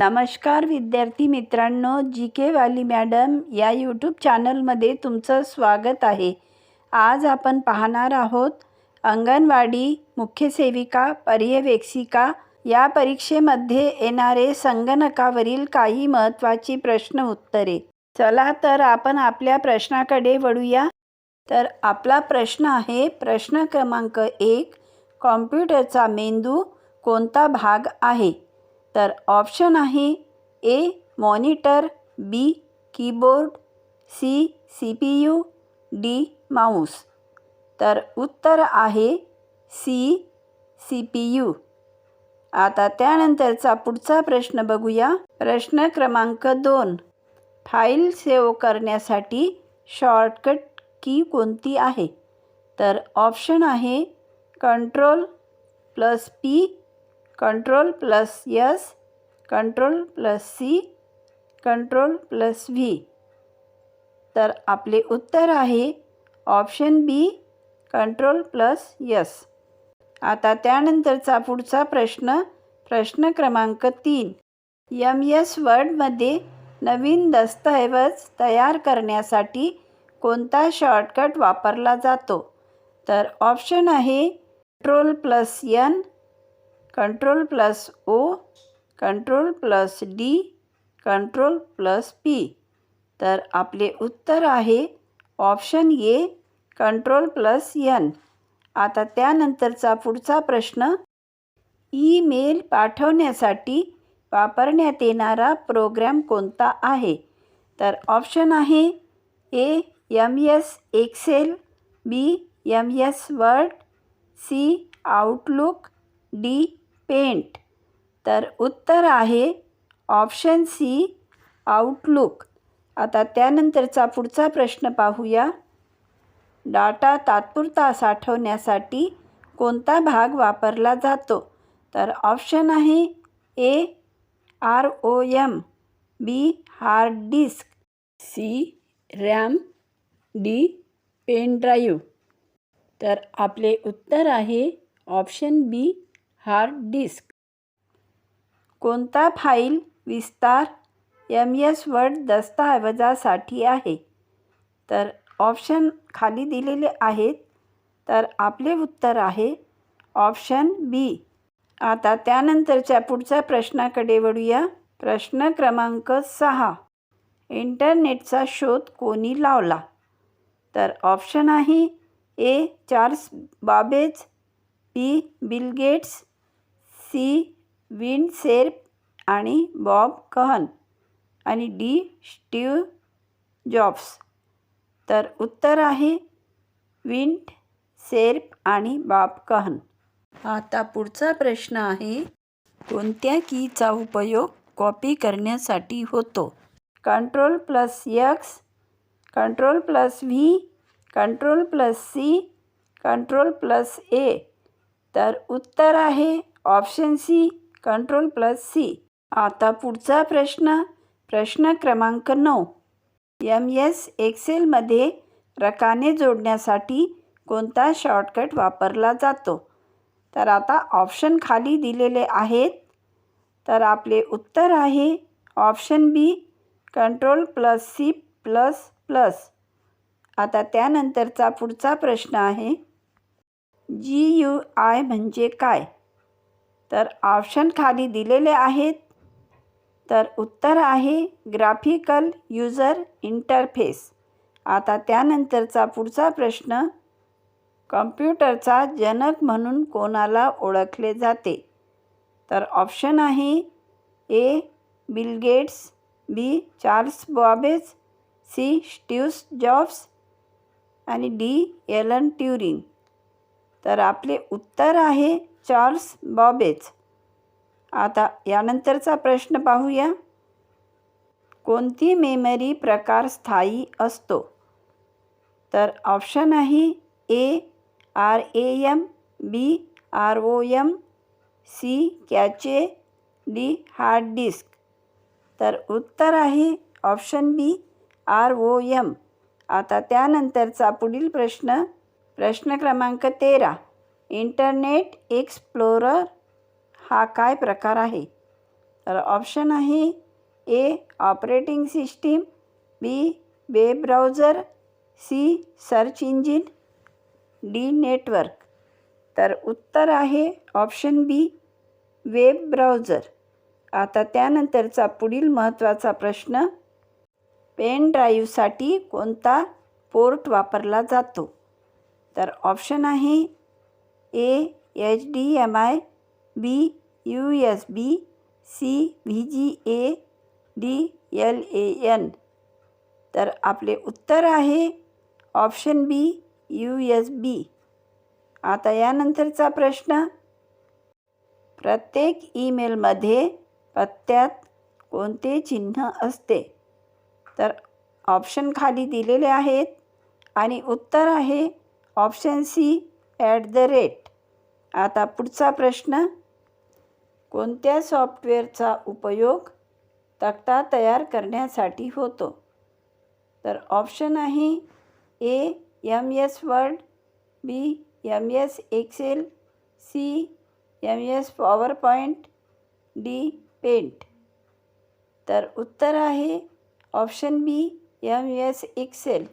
नमस्कार विद्यार्थी मित्रांनो जी के वाली मॅडम या यूट्यूब चॅनलमध्ये तुमचं स्वागत आहे. आज आपण पाहणार आहोत अंगणवाडी मुख्य सेविका पर्यवेक्षिका या परीक्षेमध्ये येणारे संगणकावरील काही महत्त्वाची प्रश्न उत्तरे. चला तर आपण आपल्या प्रश्नाकडे वळूया. तर आपला प्रश्न आहे प्रश्न क्रमांक एक कॉम्प्युटरचा मेंदू कोणता भाग आहे? तर ऑप्शन आहे A monitor B keyboard C C P U D mouse. तर उत्तर आहे सी सी पी यू आता त्यानंतरचा पुढचा प्रश्न बघूया. प्रश्न क्रमांक दोन. फाईल सेव्ह करण्यासाठी शॉर्टकट की कोणती आहे? तर ऑप्शन आहे control plus P control plus S control plus C control plus V. तर आपले उत्तर आहे option B control plus S. आता त्यानंतरचा पुढचा प्रश्न प्रश्न क्रमांक तीन. यम यस वर्डमध्ये नवीन दस्तऐवज तयार करण्यासाठी कोणता शॉर्टकट वापरला जातो? तर ऑप्शन आहे control plus N control plus O control plus D control plus P. तर आपले उत्तर आहे option A control plus N आता त्यानंतरचा पुढचा प्रश्न ईमेल पाठवण्यासाठी वापरण्यात येणारा प्रोग्रॅम कोणता आहे? तर ऑप्शन आहे A M S Excel B M S Word C Outlook D Paint. तर उत्तर आहे ऑप्शन सी आउटलुक. आता त्यानंतरचा पुढचा प्रश्न पाहूया. डाटा तात्पुरता साठवण्यासाठी कोणता भाग वापरला जातो? तर ऑप्शन आहे A R O M B hard disk C RAM D pen drive. तर आपले उत्तर आहे ऑप्शन बी हार्ड डिस्क कोणता फाईल विस्तार एम एस वर्ड दस्तऐवजासाठी आहे? तर ऑप्शन खाली दिलेले आहेत. तर आपले उत्तर आहे ऑप्शन बी आता त्यानंतरच्या पुढच्या प्रश्नाकडे वळूया. प्रश्न क्रमांक सहा. इंटरनेटचा शोध कोणी लावला? तर ऑप्शन आहे A Charles Babbage B Bill Gates C Vint Cerf आणि बॉब कहन आणि डी स्टीव जॉब्स. तर उत्तर आहे विंड सेर्प आणि बॉब कहन. आता पुढचा प्रश्न आहे कोणत्या कीचा उपयोग कॉपी करण्यासाठी होतो? Control plus X control plus V control plus C control plus A. तर उत्तर आहे option C control plus C. आता पुढचा प्रश्न प्रश्न क्रमांक नऊ. एम एस एक्सेलमध्ये रकाने जोडण्यासाठी कोणता शॉर्टकट वापरला जातो? तर आता ऑप्शन खाली दिलेले आहेत. तर आपले उत्तर आहे option B control plus C plus plus. आता त्यानंतरचा पुढचा प्रश्न आहे. जी यू आय म्हणजे काय? तर ऑप्शन खाली दिलेले आहेत. तर उत्तर आहे ग्राफिकल युजर इंटरफेस आता त्यानंतरचा पुढचा प्रश्न कम्प्युटरचा जनक म्हणून कोणाला ओळखले जाते? तर ऑप्शन आहे A Bill Gates B Charles Babbage C Steves Jobs आणि डी एलन ट्युरिंग तर आपले उत्तर आहे चार्ल्स बॉबेज. आता यानंतरचा प्रश्न पाहूया. कोणती मेमरी प्रकार स्थायी असतो? तर ऑप्शन आहे A R A M B R O M C cache D hard disk. तर उत्तर आहे option B R O M. आता त्यानंतरचा पुढील प्रश्न प्रश्न क्रमांक तेरा. इंटरनेट एक्सप्लोरर हा काय प्रकार आहे? तर ऑप्शन आहे A operating system B web browser C search engine D network. तर उत्तर आहे ऑप्शन बी वेब ब्राउझर. आता त्यानंतरचा पुढील महत्त्वाचा प्रश्न पेन ड्राईव्हसाठी कोणता पोर्ट वापरला जातो? तर ऑप्शन आहे A H D M I B U S B C V G A D L A N तर आपले उत्तर आहे option B U S B आता यानंतरचा प्रश्न. प्रत्येक ईमेलमध्ये पत्त्यात कोणते चिन्ह असते? तर ऑप्शन खाली दिलेले आहेत आणि उत्तर आहे option C at the rate. आता पुढचा प्रश्न. कोणत्या सॉफ्टवेअरचा उपयोग तक्ता तयार करण्यासाठी होतो? तर ऑप्शन आहे A M S Word B M S Excel C M S PowerPoint D paint. तर उत्तर आहे option B M S Excel.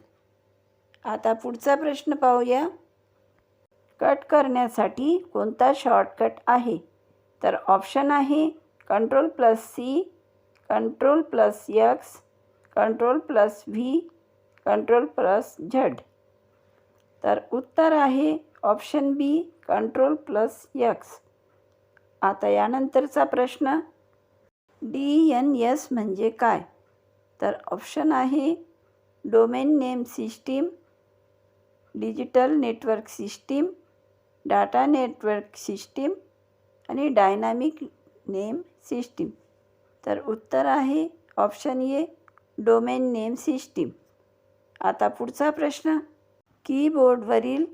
आता पुढचा प्रश्न पाहूया. कट करण्यासाठी कोणता शॉर्टकट आहे? तर ऑप्शन आहे control plus C control plus X control plus V control plus Z तर उत्तर आहे option B control plus X आता यानंतरचा प्रश्न डी एन एस म्हणजे काय? तर ऑप्शन आहे domain name system digital network system data network system आणि डायनामिक नेम सिस्टीम. तर उत्तर आहे option A domain name system. आता पुढचा प्रश्न कीबोर्डवरील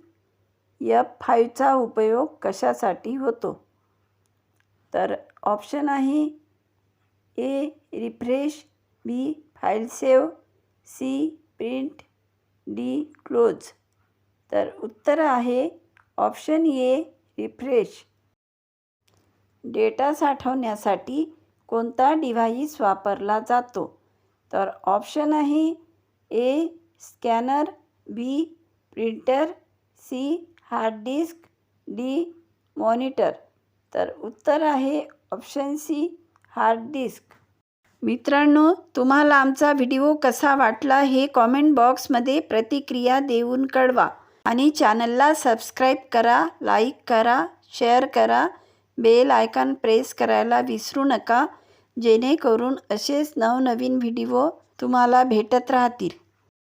यफ फाईव्हचा उपयोग कशासाठी होतो? तर ऑप्शन आहे A refresh B file save C print D close. तर उत्तर आहे ऑप्शन ए रिफ्रेश. डेटा साठवण्यासाठी कोणता डिव्हाइस वापरला जातो? तर ऑप्शन आहे A scanner B printer C hard disk D monitor. तर उत्तर आहे ऑप्शन सी हार्ड डिस्क. मित्रांनो तुम्हाला आमचा व्हिडिओ कसा वाटला हे कॉमेंट बॉक्समध्ये प्रतिक्रिया देऊन कळवा. आणि चॅनलला सबस्क्राईब करा लाईक करा शेअर करा. बेल आयकॉन प्रेस करायला विसरू नका. जेणेकरून असेच नवनवीन व्हिडिओ तुम्हाला भेटत राहतील.